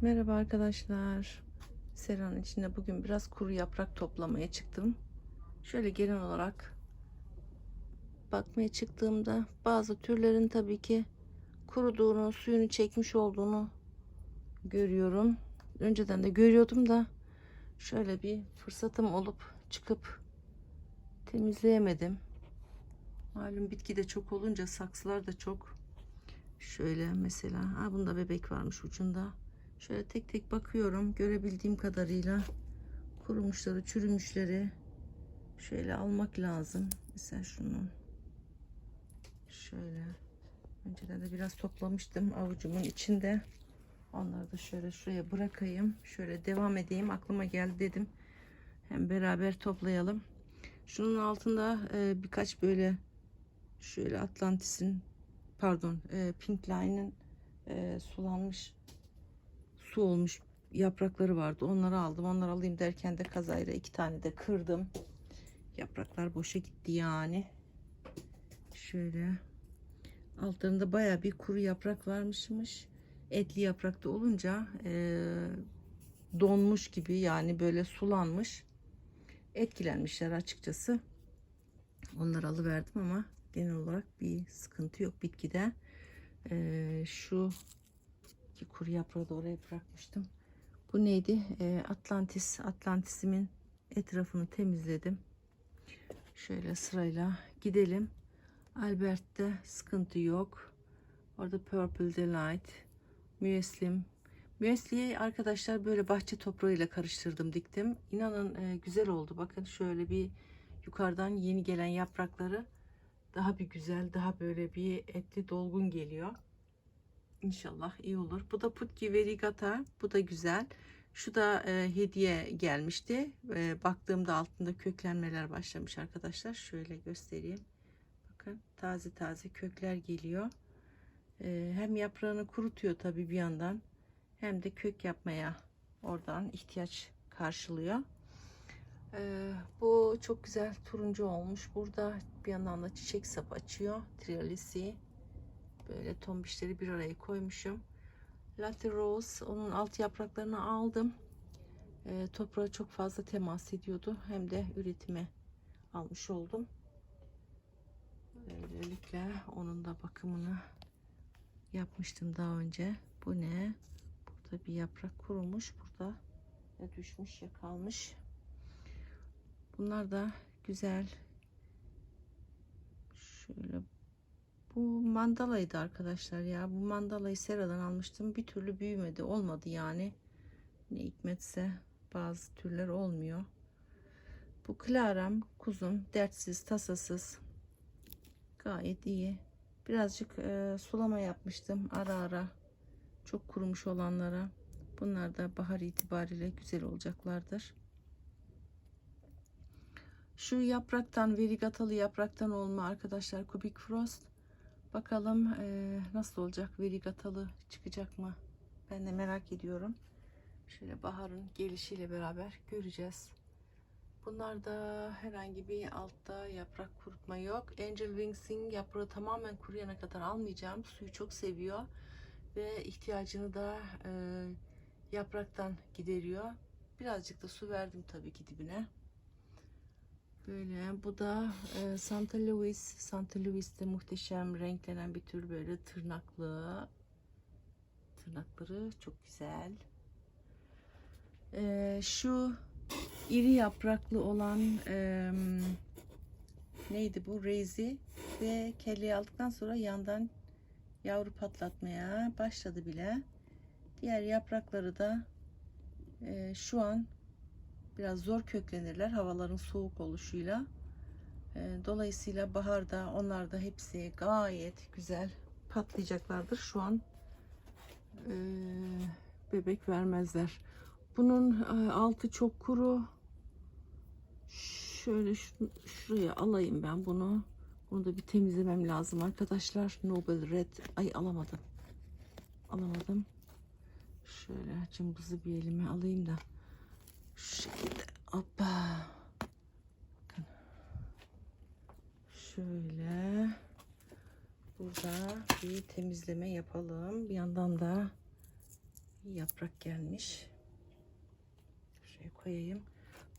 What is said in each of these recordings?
Merhaba arkadaşlar. Seranın içinde bugün biraz kuru yaprak toplamaya çıktım. Şöyle genel olarak bakmaya çıktığımda bazı türlerin tabii ki kuruduğunu, suyunu çekmiş olduğunu görüyorum. Önceden de görüyordum da şöyle bir fırsatım olup çıkıp temizleyemedim. Malum bitki de çok olunca saksılar da çok. Şöyle mesela, ha bunda bebek varmış ucunda. Şöyle tek tek bakıyorum. Görebildiğim kadarıyla kurumuşları, çürümüşleri şöyle almak lazım. Mesela şunu şöyle önceden de biraz toplamıştım avucumun içinde. Onları da şöyle şuraya bırakayım. Şöyle devam edeyim. Aklıma geldi dedim. Hem beraber toplayalım. Şunun altında e, birkaç böyle şöyle Atlantis'in pardon e, Pink Line'ın e, sulanmış su olmuş yaprakları vardı. Onları aldım. Onları alayım derken de kazayla iki tane de kırdım. Yapraklar boşa gitti yani. Şöyle altlarında baya bir kuru yaprak varmışmış. Etli yaprakta olunca e, donmuş gibi yani böyle sulanmış. Etkilenmişler açıkçası. Onları alıverdim ama genel olarak bir sıkıntı yok bitkide. E, şu iki kuru yaprağı da oraya bırakmıştım. Bu neydi? Ee, Atlantis. Atlantis'imin etrafını temizledim. Şöyle sırayla gidelim. Albert'te sıkıntı yok. Orada Purple Delight. Müeslim. Müesliyi arkadaşlar böyle bahçe toprağıyla karıştırdım diktim. İnanın e, güzel oldu. Bakın şöyle bir yukarıdan yeni gelen yaprakları daha bir güzel, daha böyle bir etli dolgun geliyor. İnşallah iyi olur. Bu da Putki Verigata. Bu da güzel. Şu da e, hediye gelmişti. E, baktığımda altında köklenmeler başlamış arkadaşlar. Şöyle göstereyim. Bakın taze taze kökler geliyor. E, hem yaprağını kurutuyor tabii bir yandan. Hem de kök yapmaya oradan ihtiyaç karşılıyor. E, bu çok güzel turuncu olmuş. Burada bir yandan da çiçek sap açıyor. Trialisi. Böyle tombişleri bir araya koymuşum. Latte Rose onun alt yapraklarını aldım. E, toprağa çok fazla temas ediyordu. Hem de üretime almış oldum. Böylelikle onun da bakımını yapmıştım daha önce. Bu ne? Burada bir yaprak kurumuş. Burada ya düşmüş ya kalmış. Bunlar da güzel. Şöyle bu mandalaydı arkadaşlar ya. Bu mandalayı seradan almıştım. Bir türlü büyümedi. Olmadı yani. Ne hikmetse bazı türler olmuyor. Bu Clara'm kuzum. Dertsiz, tasasız. Gayet iyi. Birazcık e, sulama yapmıştım ara ara. Çok kurumuş olanlara. Bunlar da bahar itibariyle güzel olacaklardır. Şu yapraktan, verigatalı yapraktan olma arkadaşlar. Kubik Frost. Bakalım e, nasıl olacak? Verigatalı çıkacak mı? Ben de merak ediyorum. Şöyle baharın gelişiyle beraber göreceğiz. Bunlarda herhangi bir altta yaprak kurutma yok. Angel Wings'in yaprağı tamamen kuruyana kadar almayacağım. Suyu çok seviyor ve ihtiyacını da e, yapraktan gideriyor. Birazcık da su verdim tabii ki dibine. Böyle bu da e, Santa Louis. Santa Louis'te muhteşem renklenen bir tür böyle tırnaklı. Tırnakları çok güzel. E, şu iri yapraklı olan e, neydi bu? Rezi ve kelleyi aldıktan sonra yandan yavru patlatmaya başladı bile. Diğer yaprakları da e, şu an biraz zor köklenirler havaların soğuk oluşuyla. E, dolayısıyla baharda onlar da hepsi gayet güzel patlayacaklardır. Şu an e, bebek vermezler. Bunun e, altı çok kuru. Şöyle şu, şuraya alayım ben bunu. Bunu da bir temizlemem lazım arkadaşlar. Nobel Red. Ay alamadım. Alamadım. Şöyle cımbızı bir elime alayım da. Şu şekilde. Hoppa. Bakın. Şöyle. Burada bir temizleme yapalım. Bir yandan da yaprak gelmiş. Şuraya koyayım.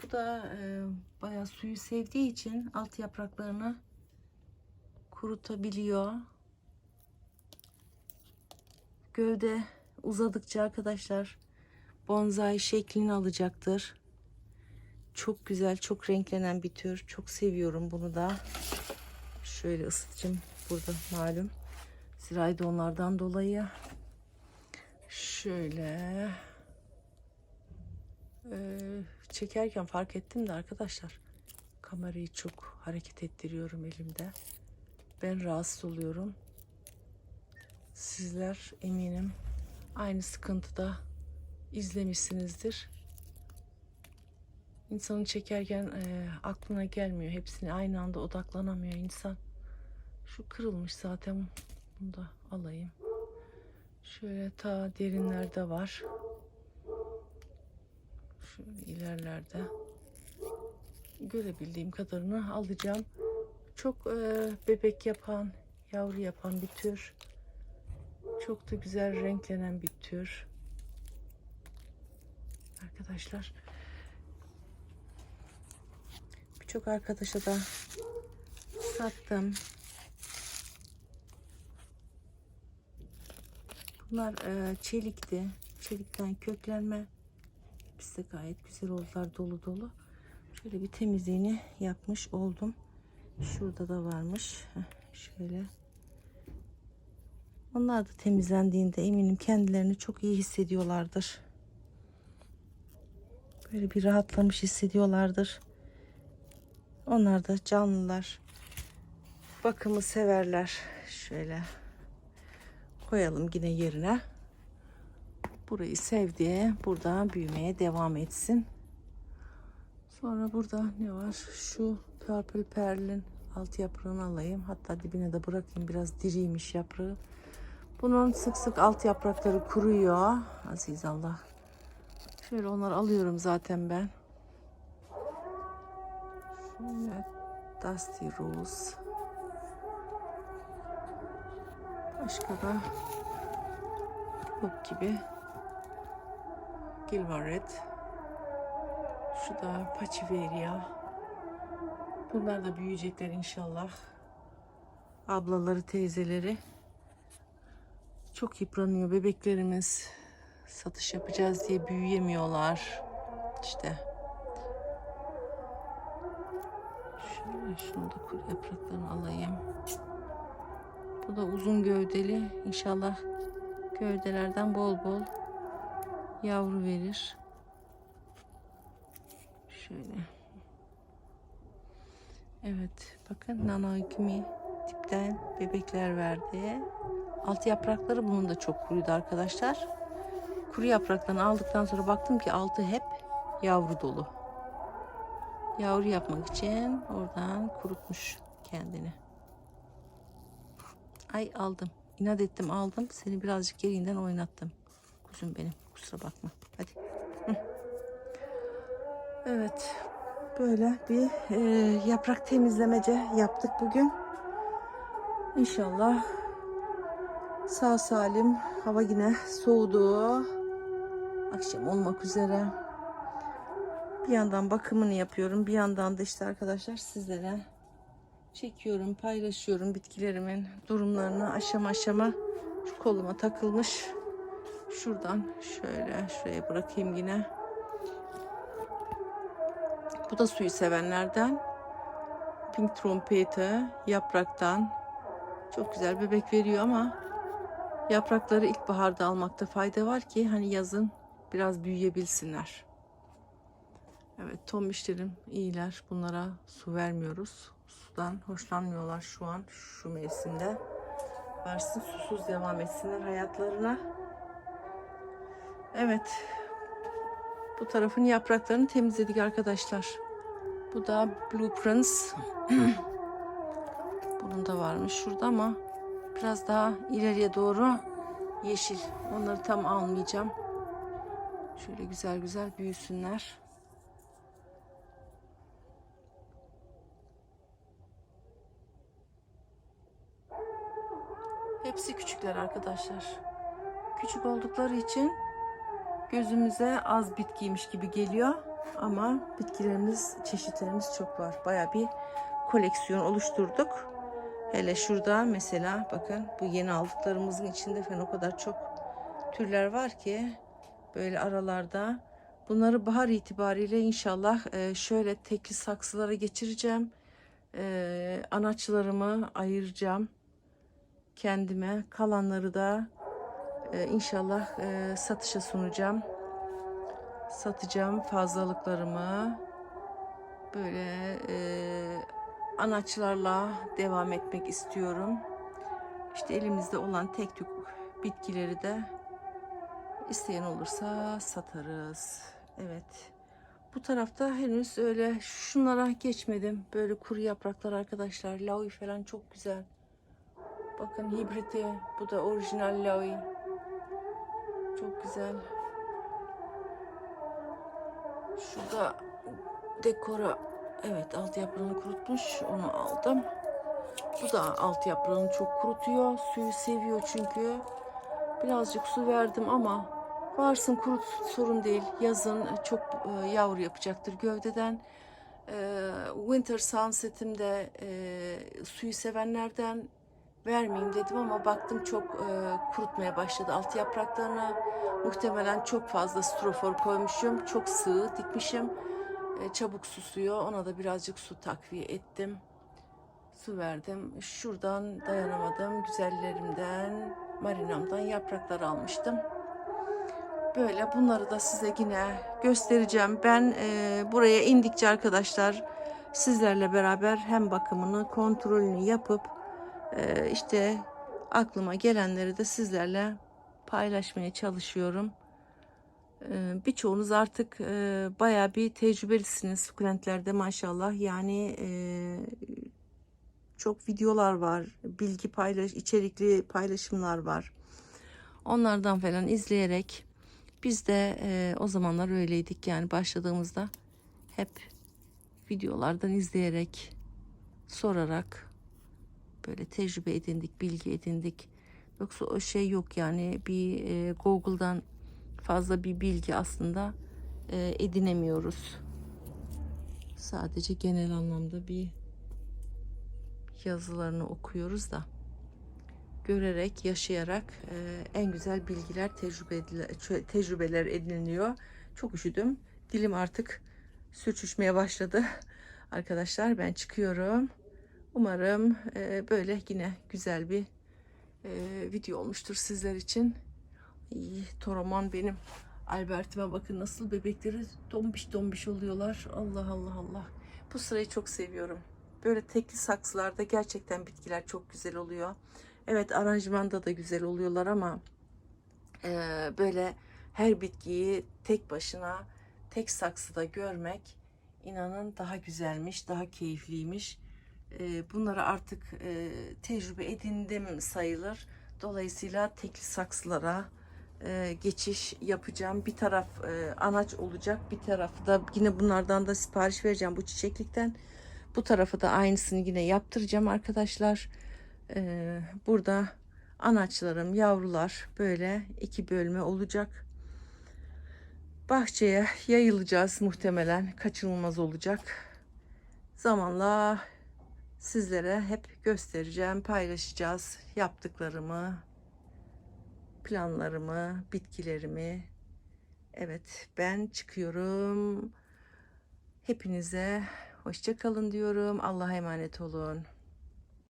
Bu da e, bayağı suyu sevdiği için alt yapraklarını kurutabiliyor. Gövde uzadıkça arkadaşlar bonsai şeklini alacaktır. Çok güzel, çok renklenen bir tür. Çok seviyorum bunu da. Şöyle ısıtacağım burada malum. Zirayda onlardan dolayı. Şöyle ee, çekerken fark ettim de arkadaşlar kamerayı çok hareket ettiriyorum elimde. Ben rahatsız oluyorum. Sizler eminim aynı sıkıntıda izlemişsinizdir. İnsanı çekerken e, aklına gelmiyor. Hepsini aynı anda odaklanamıyor insan. Şu kırılmış zaten. Bunu da alayım. Şöyle ta derinlerde var. Şöyle ilerlerde. Görebildiğim kadarını alacağım. Çok e, bebek yapan, yavru yapan bir tür. Çok da güzel renklenen bir tür. Arkadaşlar. Birçok arkadaşa da sattım. Bunlar e, çelikti. Çelikten köklenme. Biz de gayet güzel oldular dolu dolu. Şöyle bir temizliğini yapmış oldum. Şurada da varmış. Heh, şöyle. Onlar da temizlendiğinde eminim kendilerini çok iyi hissediyorlardır. Böyle bir rahatlamış hissediyorlardır. Onlar da canlılar. Bakımı severler. Şöyle koyalım yine yerine. Burayı sevdi. Burada büyümeye devam etsin. Sonra burada ne var? Şu Purple Pearl'in alt yaprağını alayım. Hatta dibine de bırakayım. Biraz diriymiş yaprağı. Bunun sık sık alt yaprakları kuruyor. Aziz Allah. Şöyle onları alıyorum zaten ben. Şöyle Dusty Rose. Başka da Bulk gibi Gilvaret. Şu da Pachiveria. Bunlar da büyüyecekler inşallah. Ablaları, teyzeleri. Çok yıpranıyor bebeklerimiz. Satış yapacağız diye büyüyemiyorlar. İşte. Şöyle şunu da kuru yapraklarını alayım. Bu da uzun gövdeli. İnşallah gövdelerden bol bol yavru verir. Şöyle. Evet. Bakın Nana Hükmi tipten bebekler verdi. Alt yaprakları bunun da çok kuruydu arkadaşlar. Kuru yapraklarını aldıktan sonra baktım ki altı hep yavru dolu. Yavru yapmak için oradan kurutmuş kendini. Ay aldım. İnat ettim aldım. Seni birazcık yerinden oynattım. Kuzum benim. Kusura bakma. Hadi. Evet. Böyle bir e, yaprak temizlemece yaptık bugün. İnşallah sağ salim hava yine soğudu. Akşam olmak üzere. Bir yandan bakımını yapıyorum. Bir yandan da işte arkadaşlar sizlere çekiyorum, paylaşıyorum bitkilerimin durumlarını aşama aşama şu koluma takılmış. Şuradan şöyle şuraya bırakayım yine. Bu da suyu sevenlerden. Pink trompeti yapraktan. Çok güzel bebek veriyor ama yaprakları ilkbaharda almakta fayda var ki hani yazın biraz büyüyebilsinler. Evet tombişlerim iyiler. Bunlara su vermiyoruz. Sudan hoşlanmıyorlar şu an şu mevsimde. Varsın susuz devam etsinler hayatlarına. Evet. Bu tarafın yapraklarını temizledik arkadaşlar. Bu da Blueprints. Bunun da varmış şurada ama biraz daha ileriye doğru yeşil. Onları tam almayacağım. Şöyle güzel güzel büyüsünler. Hepsi küçükler arkadaşlar. Küçük oldukları için gözümüze az bitkiymiş gibi geliyor. Ama bitkilerimiz, çeşitlerimiz çok var. Baya bir koleksiyon oluşturduk. Hele şurada mesela bakın bu yeni aldıklarımızın içinde falan o kadar çok türler var ki böyle aralarda bunları bahar itibariyle inşallah e, şöyle tekli saksılara geçireceğim. E, anaçlarımı ayıracağım kendime. Kalanları da e, inşallah satışa sunacağım. Satacağım fazlalıklarımı. Böyle anaçlarla devam etmek istiyorum. İşte elimizde olan tek tük bitkileri de isteyen olursa satarız. Evet. Bu tarafta henüz öyle şunlara geçmedim. Böyle kuru yapraklar arkadaşlar. Lavi falan çok güzel. Bakın hibriti. Bu da orijinal lavi. Çok güzel. Şurada dekora evet alt yaprağını kurutmuş. Onu aldım. Bu da alt yaprağını çok kurutuyor. Suyu seviyor çünkü. Birazcık su verdim ama varsın kurut sorun değil. Yazın çok e, yavru yapacaktır gövdeden. E, Winter Sunset'imde e, suyu sevenlerden vermeyeyim dedim ama baktım çok e, kurutmaya başladı alt yapraklarını. Muhtemelen çok fazla strofor koymuşum. Çok sığ dikmişim. E, çabuk susuyor. Ona da birazcık su takviye ettim. Su verdim. Şuradan dayanamadım. Güzellerimden, marinamdan yapraklar almıştım. Böyle bunları da size yine göstereceğim. Ben e, buraya indikçe arkadaşlar sizlerle beraber hem bakımını, kontrolünü yapıp e, işte aklıma gelenleri de sizlerle paylaşmaya çalışıyorum. E, birçoğunuz artık e, bayağı bir tecrübelisiniz sukulentlerde maşallah. Yani e, çok videolar var, bilgi paylaş, içerikli paylaşımlar var. Onlardan falan izleyerek biz de e, o zamanlar öyleydik yani başladığımızda hep videolardan izleyerek, sorarak böyle tecrübe edindik, bilgi edindik. Yoksa o şey yok yani bir e, Google'dan fazla bir bilgi aslında e, edinemiyoruz. Sadece genel anlamda bir yazılarını okuyoruz da görerek, yaşayarak e, en güzel bilgiler, tecrübe tecrübeler ediniliyor. Çok üşüdüm. Dilim artık sürçüşmeye başladı. Arkadaşlar ben çıkıyorum. Umarım e, böyle yine güzel bir e, video olmuştur sizler için. İyi, Toroman benim. Albert'ime bakın nasıl bebekleri dombiş dombiş oluyorlar. Allah Allah Allah. Bu sırayı çok seviyorum. Böyle tekli saksılarda gerçekten bitkiler çok güzel oluyor. Evet aranjmanda da güzel oluyorlar ama e, böyle her bitkiyi tek başına tek saksıda görmek inanın daha güzelmiş, daha keyifliymiş. E, bunları artık e, tecrübe edindim sayılır. Dolayısıyla tekli saksılara e, geçiş yapacağım. Bir taraf e, anaç olacak, bir tarafı da yine bunlardan da sipariş vereceğim bu çiçeklikten. Bu tarafı da aynısını yine yaptıracağım arkadaşlar. Ee, burada anaçlarım, yavrular böyle iki bölme olacak. Bahçeye yayılacağız muhtemelen. Kaçınılmaz olacak. Zamanla sizlere hep göstereceğim, paylaşacağız yaptıklarımı, planlarımı, bitkilerimi. Evet, ben çıkıyorum. Hepinize hoşça kalın diyorum. Allah'a emanet olun.